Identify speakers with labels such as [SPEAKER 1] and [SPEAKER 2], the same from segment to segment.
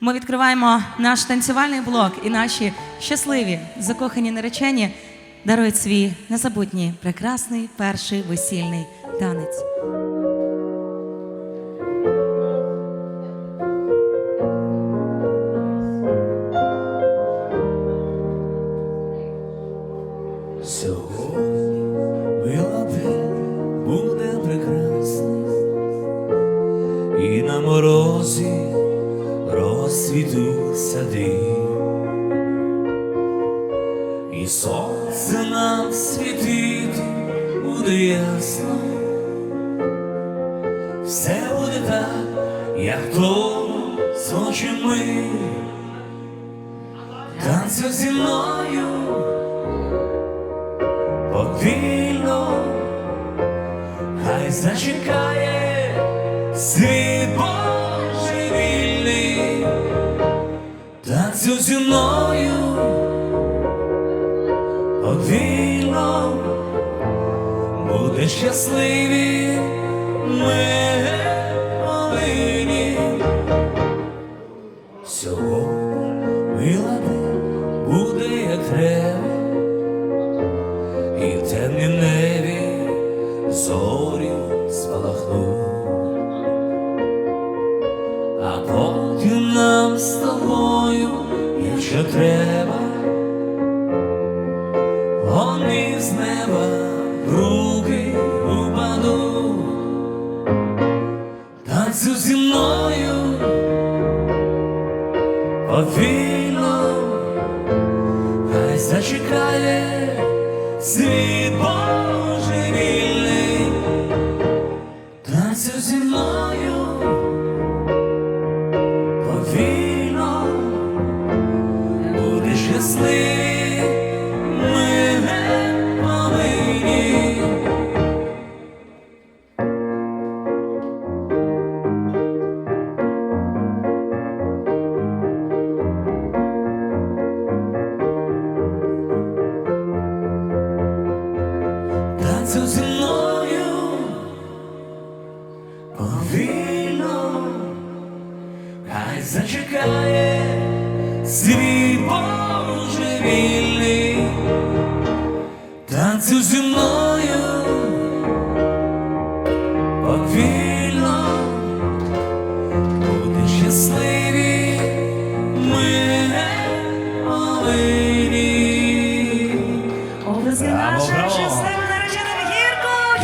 [SPEAKER 1] Ми відкриваємо наш танцювальний блок, і наші щасливі закохані наречені дарують свій незабутній прекрасний перший весільний танець.
[SPEAKER 2] Сьогодні мила буде прекрасний, і на морозі розцвітуть сади, і сонце нам світити буде ясно, все буде так, як тому зочі ми, танцю зі мною. Повільно, хай зачекає світ танцю зі мною, повільно, буде щасливі ми повинні. Сьогодні мила буде як треба. І в темнім небі зорі спалахнуть, потім нам з тобою, якщо треба, вони з неба руки упадуть, танцю зі мною. Повільно. Хай зачекає світ Божий щасливі, ми не повинні. танцю зі мною повільно, хай зачекає світ Божий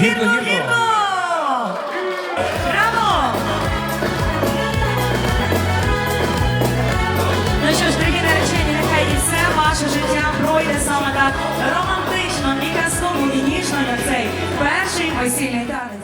[SPEAKER 2] гірко,
[SPEAKER 1] Гірко! Браво! Ну що ж, дорогі наречені, нехай і все ваше життя пройде саме так романтично і казково і ніжно, як цей перший весільний танець.